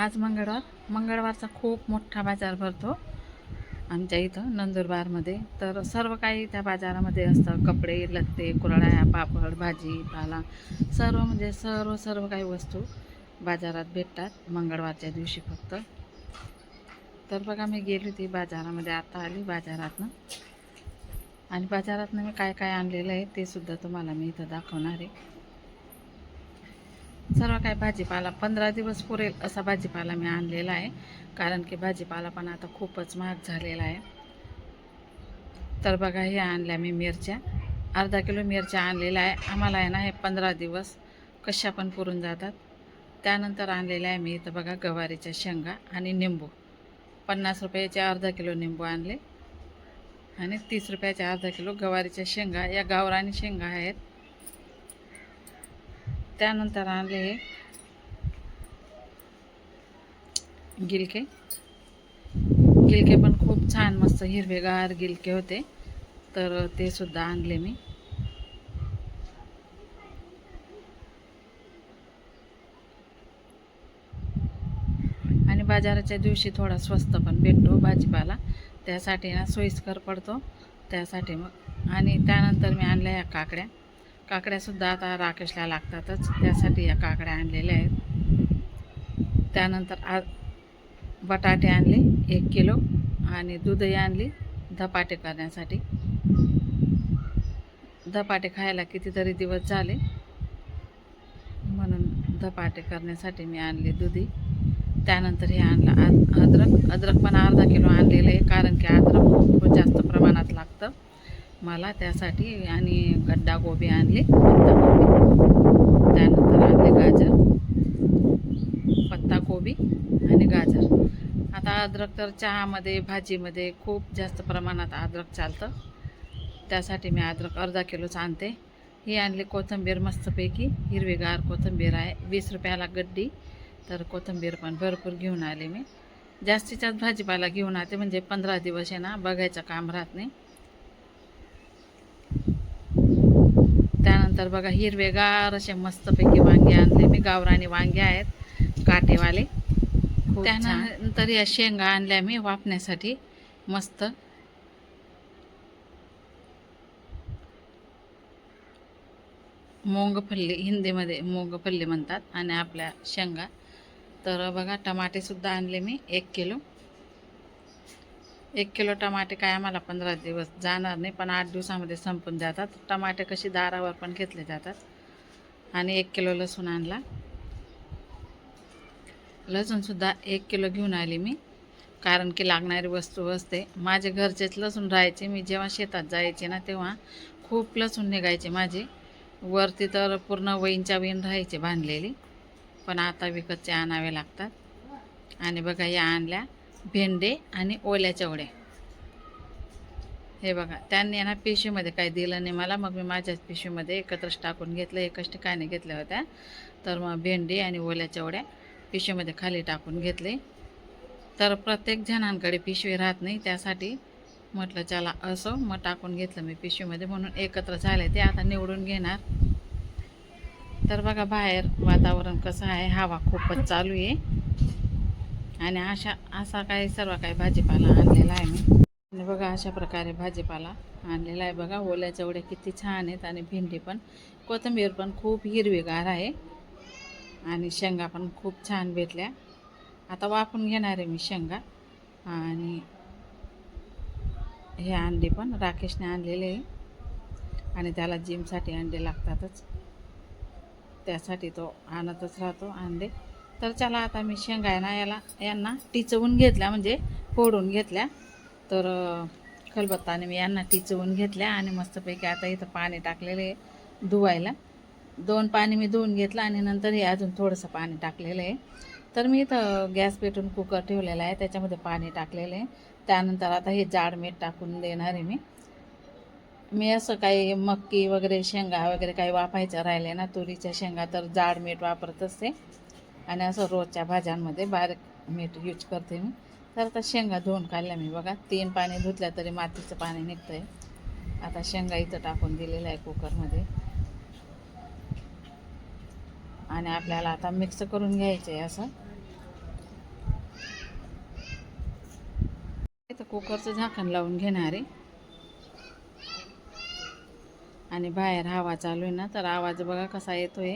आज मंगळवार. मंगळवारचा खूप मोठा बाजार भरतो आमच्या इथं नंदुरबारमध्ये तर सर्व काही त्या बाजारामध्ये असतं. कपडे लत्ते कुरळ्या पापड भाजी पाला सर्व म्हणजे सर्व सर्व काही वस्तू बाजारात भेटतात मंगळवारच्या दिवशी फक्त. तर बघा मी गेली होती बाजारामध्ये. आता आली बाजारातनं. आणि बाजारातनं मी काय काय आणलेलं आहे ते सुद्धा तुम्हाला मी इथं दाखवणार आहे. सर्व काय भाजीपाला पंधरा दिवस पुरेल असा भाजीपाला मी आणलेला आहे. कारण की भाजीपाला पण आता खूपच महाग झालेला आहे. तर बघा हे आणल्या मी मिरच्या. अर्धा किलो मिरच्या आणलेल्या आहे. आम्हाला आहे ना हे पंधरा दिवस कशा पण पुरून जातात. त्यानंतर आणलेल्या आहे मी इथं बघा गवारीच्या शेंगा आणि निंबू. पन्नास रुपयाचे अर्धा किलो निंबू आणले आणि तीस रुपयाचे अर्धा किलो गवारीच्या शेंगा. या गावरानी शेंगा आहेत. त्यानंतर आणले हे गिलके. गिलके पण खूप छान मस्त हिरवेगार गिलके होते. तर ते सुद्धा आणले मी. आणि बाजाराच्या दिवशी थोडा स्वस्त पण भेटतो भाजीपाला. त्यासाठी ना सोयीस्कर पडतो. त्यासाठी मग आणि त्यानंतर मी आणल्या या काकड्या. काकड्यासुद्धा आता राकेशला लागतातच. त्यासाठी या काकड्या आणलेल्या आहेत. त्यानंतर आ बटाटे आणले एक किलो. आणि दूधही आणली धपाटे करण्यासाठी. धपाटे खायला कितीतरी दिवस झाले. म्हणून धपाटे करण्यासाठी मी आणले दुधी. त्यानंतर हे आणलं अद अद्रक. अद्रक पण अर्धा किलो आणलेलं आहे कारण की अद्रक खूप जास्त प्रमाणात लागतं. मला त्यासाठी आणि गड्डा गोबी आणली पत्ताकोबी त्यानंतर आणले गाजर पत्ताकोबी आणि गाजर. आता अद्रक तर चहामध्ये भाजीमध्ये खूप जास्त प्रमाणात अद्रक चालतं. त्यासाठी मी अद्रक अर्धा किलोच आणते. ही आणली कोथिंबीर मस्तपैकी. हिरवीगार कोथिंबीर आहे. वीस रुपयाला गड्डी. तर कोथिंबीर पण भरपूर घेऊन आले मी. जास्तीच्याच भाजीपाला घेऊन आते म्हणजे पंधरा दिवस आहे ना बघायचं काम राहत नाही. त्यानंतर बघा हिरवेगार असे मस्तपैकी वांगे आणले. मी गावरानी वांगे आहेत काटेवाले. त्यानंतर या शेंगा आणल्या मी वापण्यासाठी मस्त. मोंगफल्ली हिंदीमध्ये मोंगफल्ली म्हणतात आणि आपल्या शेंगा. तर बघा टमाटेसुद्धा आणले मी एक किलो. एक किलो टमाटे काय आम्हाला पंधरा दिवस जाणार नाही पण आठ दिवसामध्ये संपून जातात. टमाटे कसे दारावर पण घेतले जातात. आणि एक किलो लसूण आणला. लसूणसुद्धा एक किलो घेऊन आली मी कारण की लागणारी वस्तू असते. माझे घरचेच लसूण राहायचे. मी जेव्हा शेतात जायचे ना तेव्हा खूप लसूण निघायचे माझे. वरती तर पूर्ण वहींच्या वहीन राहायचे बांधलेली पण आता विकतचे आणावे लागतात. आणि बघा या आणल्या. भेंडे आणि ओल्या चवड्या हे बघा त्यांनी ना पिशवीमध्ये काही दिलं नाही. मला मग मी माझ्याच पिशवीमध्ये एकत्रच टाकून घेतलं. एकच ठिकाणी घेतल्या होत्या. तर मग भेंडी आणि ओल्या चवड्या पिशवीमध्ये खाली टाकून घेतले. तर प्रत्येक जणांकडे पिशवी राहत नाही. त्यासाठी म्हटलं चला असो. मग टाकून घेतलं मी पिशवीमध्ये म्हणून एकत्र झाले ते आता निवडून घेणार. तर बघा बाहेर वातावरण कसं आहे हवा खूपच चालू आहे. आणि अशा असा काही सर्व काही भाजीपाला आणलेला आहे मी. आणि बघा अशा प्रकारे भाजीपाला आणलेला आहे बघा. ओल्या चवड्या किती छान आहेत आणि भेंडी पण. कोथिंबीर पण खूप हिरवीगार आहे. आणि शेंगा पण खूप छान भेटल्या. आता वापरून घेणार आहे मी शेंगा. आणि हे अंडे पण राकेशने आणलेले आहे. आणि त्याला जिमसाठी अंडे लागतातच. त्यासाठी तो आणतच राहतो अंडे. तर चला आता मी शेंगा आहे ना याला यांना टिचवून घेतल्या म्हणजे फोडून घेतल्या. तर खलबत्ताने मी यांना टिचवून घेतल्या आणि मस्तपैकी आता इथं पाणी टाकलेलं आहे धुवायला. दोन पाणी मी धुवून घेतलं आणि नंतर हे अजून थोडंसं पाणी टाकलेलं आहे. तर मी इथं गॅस पेटून कुकर ठेवलेला आहे त्याच्यामध्ये पाणी टाकलेलं आहे. त्यानंतर आता हे जाड मीठ टाकून देणार आहे मी. मी असं काही मक्की वगैरे शेंगा वगैरे काही वापायचं राहिले ना तुरीच्या शेंगा तर जाड मीठ वापरत असते. आणि असं रोजच्या भाज्यांमध्ये बारीक मीठ यूज करते मी. तर आता शेंगा धुवून काढल्या मी. बघा तीन पाणी धुतल्या तरी मातीचं पाणी निघतं आहे आता शेंगा इथं टाकून दिलेलं आहे कुकरमध्ये. आणि आपल्याला आता मिक्स करून घ्यायचं आहे असं तर कुकरचं झाकण लावून घेणार आहे. आणि बाहेर हवा चालू आहे ना तर आवाज बघा कसा येतोय.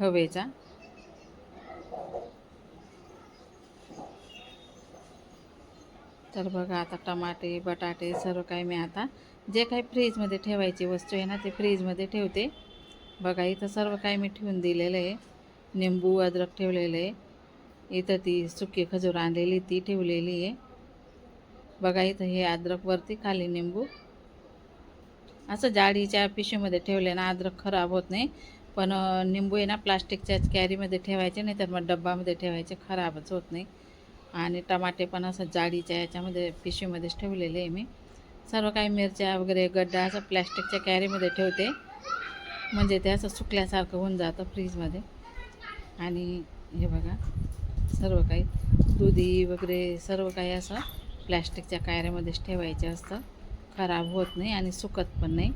हवेचा. तर बघा आता टमाटे बटाटे सर्व काही मी आता जे काही फ्रीजमध्ये ठेवायची वस्तू आहे ना ते फ्रीजमध्ये ठेवते. बघा इथं सर्व काही मी ठेवून दिलेलं आहे. निंबू अद्रक ठेवलेलं आहे. इथं ती सुकी खजूर आणलेली ती ठेवलेली आहे. बघा इथं हे अद्रकवरती खाली निंबू. असं जाडीच्या पिशवीमध्ये ठेवले ना अद्रक खराब होत नाही. पण निंबू आहे ना प्लास्टिकच्याच कॅरीमध्ये ठेवायचे नाही तर मग डब्बामध्ये ठेवायचे खराबच होत नाही. आणि टमाटे पण असं जाडीच्या याच्यामध्ये पिशवीमध्येच ठेवलेले आहे मी. सर्व काही मिरच्या वगैरे गड्डा असं प्लॅस्टिकच्या कॅरीमध्ये ठेवते. म्हणजे ते असं सुकल्यासारखं होऊन जातं फ्रीजमध्ये. आणि हे बघा सर्व काही दुधी वगैरे सर्व काही असं प्लॅस्टिकच्या कॅरीमध्येच ठेवायचे असतं. खराब होत नाही आणि सुकत पण नाही.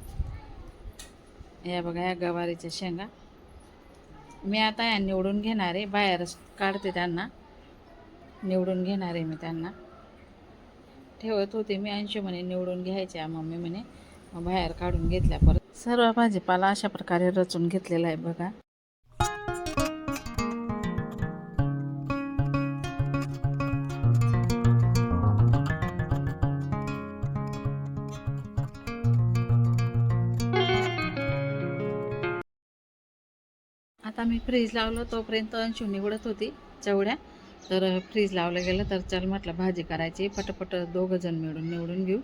या बघा या गवारीच्या शेंगा. मी आता या निवडून घेणार आहे बाहेरच काढते त्यांना. निवडून घेणार आहे मी त्यांना. ठेवत होते मी ऐंशी म्हणे निवडून घ्यायच्या मम्मी म्हणे मग बाहेर काढून घेतल्या परत. सर्व भाजीपाला अशा प्रकारे रचून घेतलेला आहे बघा. आता मी फ्रीज लावलं तोपर्यंत अंशू निवडत होती चवड्या तर फ्रीज लावलं गेलं तर चल म्हटलं भाजी करायची पटपट दोघं जण मिळून निवडून घेऊ.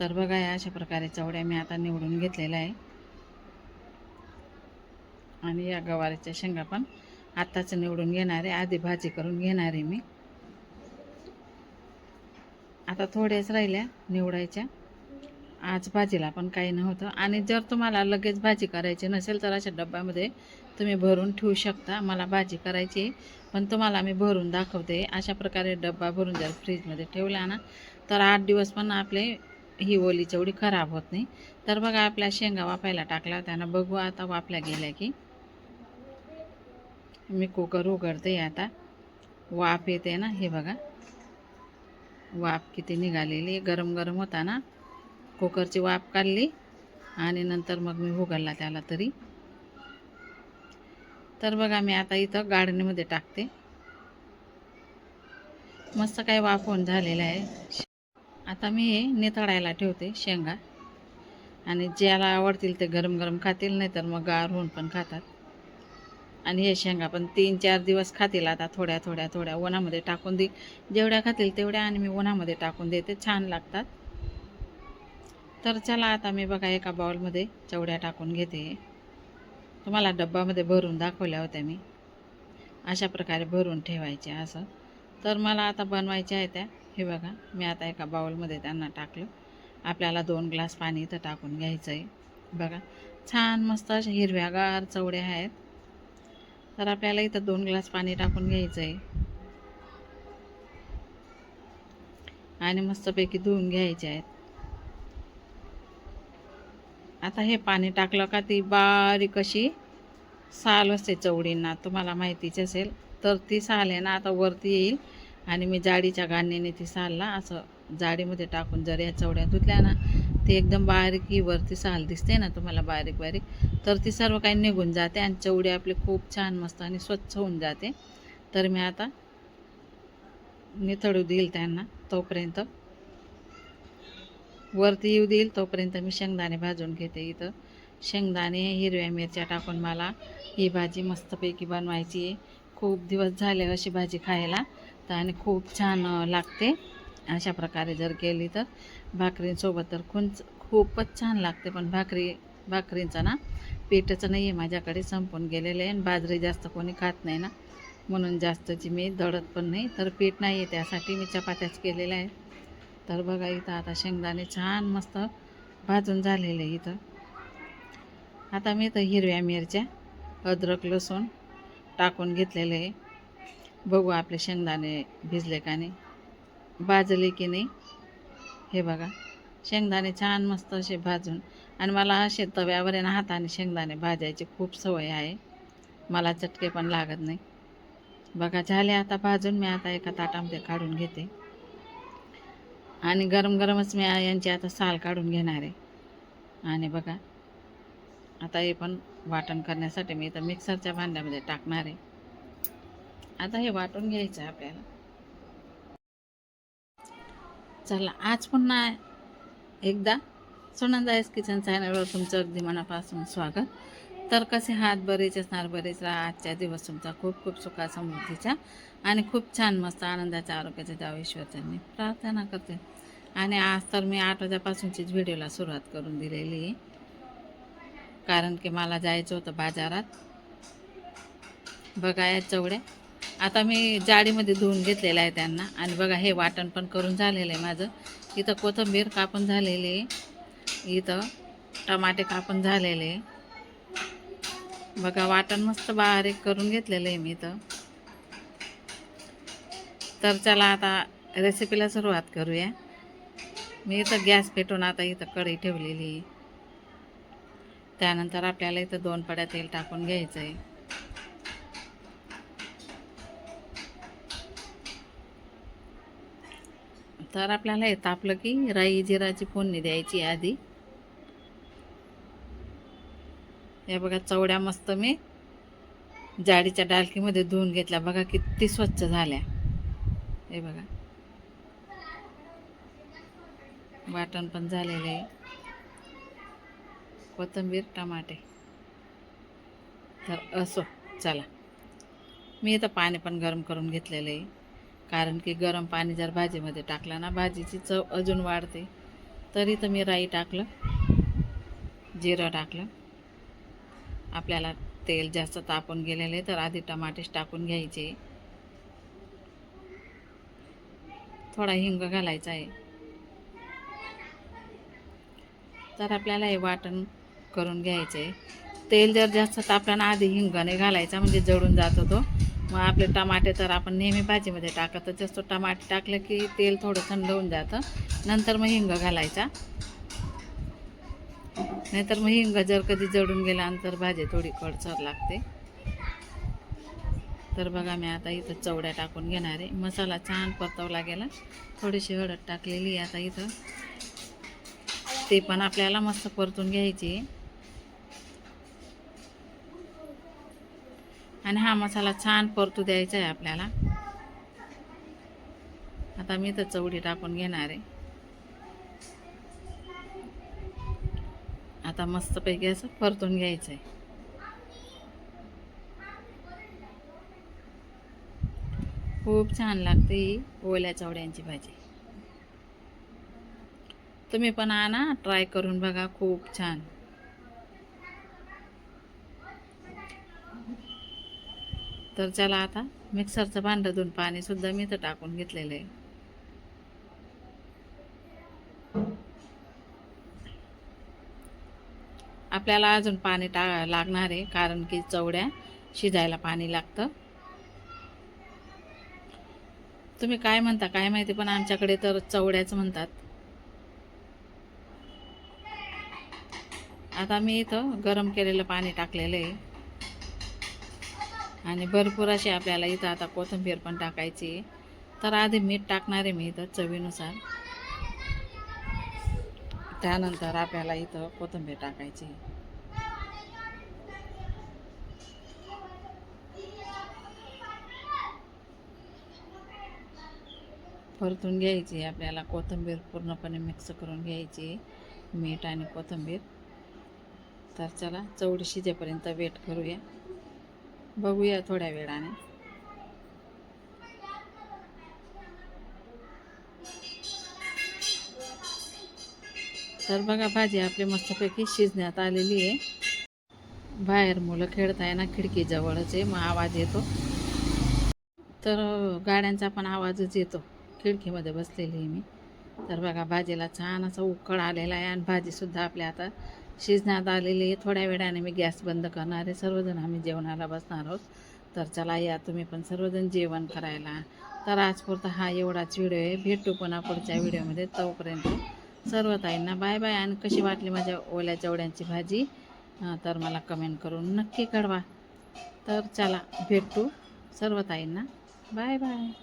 तर बघा या अशा प्रकारे चवड्या मी आता निवडून घेतलेल्या आहे. आणि या गवारीच्या शेंगा पण आत्ताच निवडून घेणार आहे आधी भाजी करून घेणार आहे मी. आता थोड्याच राहिल्या निवडायच्या. आज भाजीला पण काही नव्हतं. आणि जर तुम्हाला लगेच भाजी करायची नसेल तर अशा डब्यामध्ये तुम्ही भरून ठेवू शकता. मला भाजी करायची आहे, पण तुम्हाला मी भरून दाखवते. अशा प्रकारे डब्बा भरून जर फ्रीजमध्ये ठेवला ना तर आठ दिवस पण आपले ही ओली चवडी खराब होत नाही. तर बघा आपल्या शेंगा वापायला टाकला त्यांना. बघू आता वापल्या गेल्या की. मी कुकर उघडते आता. वाफ येते ना हे बघा. वाफ किती निघालेली गरम गरम होता ना. कुकरची वाफ काढली आणि नंतर मग मी उघडला त्याला तरी. तर बघा मी आता इथं गाडणीमध्ये टाकते. मस्त काही वाफवून झालेलं आहे. आता मी हे नितळायला ठेवते शेंगा. आणि ज्याला आवडतील ते गरम गरम खातील नाही तर मग गार होऊन पण खातात. आणि हे शेंगा पण तीन चार दिवस खातील. आता थोड्या थोड्या थोड्या उन्हामध्ये टाकून दे. जेवढ्या खातील तेवढ्या आणि मी उन्हामध्ये टाकून देते. छान लागतात. तर चला आता मी बघा एका बाउलमध्ये चवड्या टाकून घेते. तुम्हाला डब्बामध्ये भरून दाखवल्या होत्या मी. अशा प्रकारे भरून ठेवायच्या असं. तर मला आता बनवायच्या आहे त्या. हे बघा मी आता एका बाउलमध्ये त्यांना टाकलं. आपल्याला दोन ग्लास पाणी इथं टाकून घ्यायचं आहे बघा छान मस्त अशा हिरव्यागार चवड्या आहेत. तर आपल्याला इथं दोन ग्लास पाणी टाकून घ्यायचं आहे आणि मस्तपैकी धुवून घ्यायचे आहेत. आता हे पाणी टाकलं का ती बारीक अशी साल असते चवडींना तुम्हाला माहितीच असेल. तर ती साल आहे ना आता वरती येईल. आणि मी जाडीच्या गाण्याने ती सालला असं जाडीमध्ये टाकून जर या चवड्या धुतल्या ना ती एकदम बारीक ही वरती साल दिसते ना तुम्हाला बारीक बारीक तर ती सर्व काही निघून जाते आणि चवडी आपली खूप छान मस्त आणि स्वच्छ होऊन जाते. तर मी आता निथळू देईल त्यांना तोपर्यंत. वरती येऊ देईल तोपर्यंत मी शेंगदाणे भाजून घेते इथं. शेंगदाणे हिरव्या मिरच्या टाकून मला ही भाजी मस्तपैकी बनवायची आहे. खूप दिवस झाले अशी भाजी खायला तर आणि खूप छान लागते. अशा प्रकारे जर केली तर भाकरींसोबत तर खूंच खूपच छान लागते पण भाकरी भाकरींचं ना पीठचं नाही आहे माझ्याकडे संपून गेलेलं आहे. आणि बाजरी जास्त कोणी खात नाही ना म्हणून जास्तची मी दळत पण नाही. तर पीठ नाही आहे त्यासाठी मी चपात्याच केलेल्या आहे तर बघा इथं आता शेंगदाणे छान मस्त भाजून झालेले इथं. आता मी इथं हिरव्या मिरच्या अद्रक लसूण टाकून घेतलेले आहे. बघू आपले शेंगदाणे भिजले का नाही भाजले की नाही. हे बघा शेंगदाणे छान मस्त असे भाजून. आणि मला असे तव्यावर आहे ना हाताने शेंगदाणे भाजायची खूप सवय आहे. मला चटके पण लागत नाही. बघा झाले आता भाजून मी आता एका ताटामध्ये काढून घेते. आणि गरम गरमच मी यांची आता साल काढून घेणार आहे. आणि बघा आता हे पण वाटण करण्यासाठी मी इथं मिक्सरच्या भांड्यामध्ये टाकणार आहे. आता हे वाटून घ्यायचं आहे आपल्याला. चला आज पुन्हा एकदा सुनंदायस किचन चॅनलवर तुमचं अगदी मनापासून स्वागत. तर कसे हात बरेच असणार बरेच राहा. आजच्या दिवस तुमचा खूप खूप सुखा समृद्धीचा आणि खूप छान मस्त आनंदाच्या आरोग्याच्या द्यावं ईश्वरच्या मी प्रार्थना करते. आणि आज तर मी आठ वाजेपासूनचीच व्हिडिओला सुरुवात करून दिलेली आहे. कारण की मला जायचं होतं बाजारात. बघा या चवड्या आता मी जाडीमध्ये धुवून घेतलेलं आहे त्यांना. आणि बघा हे वाटण पण करून झालेलं आहे माझं. इथं कोथिंबीर कापून झालेली आहे. इथं टमाटे कापून झालेले बघा वाटण मस्त बारीक करून घेतलेलं आहे मी इथं. तर चला आता रेसिपीला सुरुवात करूया. मी इथं गॅस पेटून आता इथं कढई ठेवलेली. आहे त्यानंतर आपल्याला इथं दोन पड्या तेल टाकून घ्यायचं आहे तर आपल्याला हे तापलं की राई जिराची फोडणी द्यायची आधी. या बघा चवड्या मस्त मी जाडीच्या डालकीमध्ये धुवून घेतल्या. बघा किती स्वच्छ झाल्या. हे बघा. वाटण पण झालेलं आहे. कोथिंबीर टमाटे. तर असो चला. मी आता पाणी पण गरम करून घेतलेलं आहे. कारण की गरम पाणी जर भाजीमध्ये टाकलं ना भाजीची चव अजून वाढते. तरी तर मी राई टाकलं जिरं टाकलं. आपल्याला तेल जास्त तापून गेलेलं आहे तर आधी टमाटेच टाकून घ्यायचे. थोडा हिंग घालायचा आहे. तर आपल्याला हे वाटण करून घ्यायचं आहे. तेल जर जास्त तापल्यानं आधी हिंगाने घालायचा म्हणजे जळून जात होतो मग आपले टमाटे तर आपण नेहमी भाजीमध्ये टाकतच असतो. टमाटे टाकलं की तेल थोडं थंड होऊन जातं. नंतर मग हिंग घालायचा. नाहीतर मग हिंग जर कधी जळून गेल्यानंतर भाजी थोडी कडसर लागते. तर बघा मी आता इथं चवड्या टाकून घेणार आहे. मसाला छान परतवला गेला. थोडीशी हळद टाकलेली आहे आता इथं. ते पण आपल्याला मस्त परतून घ्यायची आहे. आणि हा मसाला छान परतू द्यायचा आहे आपल्याला. आता मी तर चवडी टाकून घेणार आहे. आता मस्तपैकी असं परतून घ्यायचं आहे. खूप छान लागते ही ओल्या चवड्यांची भाजी. तुम्ही पण आणा ट्राय करून बघा खूप छान. तर चला आता मिक्सरचं भांडं धुवून पाणीसुद्धा मी तर टाकून घेतलेलं आहे. आपल्याला अजून पाणी टा लागणार आहे कारण की चवड्या शिजायला पाणी लागतं. तुम्ही काय म्हणता? काय माहिती पण आमच्याकडे तर चवड्याच म्हणतात. आता मी इथं गरम केलेलं पाणी टाकलेलं आहे. आणि भरपूर अशी आपल्याला इथं आता कोथिंबीर पण टाकायची आहे. तर आधी मीठ टाकणार आहे मी इथं चवीनुसार. त्यानंतर आपल्याला इथं कोथिंबीर टाकायची परतून घ्यायची. आपल्याला कोथिंबीर पूर्णपणे मिक्स करून घ्यायची मीठ आणि कोथिंबीर. तर चला चवडी शिजेपर्यंत वेट करूया. बघूया थोड्या वेळाने. तर बघा भाजी आपली मस्तपैकी शिजण्यात आलेली आहे. बाहेर मुलं खेळताय ना खिडकीजवळच आहे मग आवाज येतो. तर गाड्यांचा पण आवाजच येतो. खिडकीमध्ये बसलेली आहे मी. तर बघा भाजीला छान असा उकळ आलेला आहे आणि भाजीसुद्धा आपल्या आता शिजण्यात आलेली आहे. थोड्या वेळाने मी गॅस बंद करणार आहे. सर्वजण आम्ही जेवणाला बसणार आहोत. तर चला या तुम्ही पण सर्वजण जेवण करायला. तर आजपुरता हा एवढाच व्हिडिओ आहे. भेटू पुन्हा पुढच्या व्हिडिओमध्ये. तोपर्यंत सर्व ताईंना बाय बाय आणि कशी वाटली माझ्या ओल्या चवड्यांची भाजी? तर मला कमेंट करून नक्की कळवा. तर चला भेटू सर्व ताईंना. Bye bye.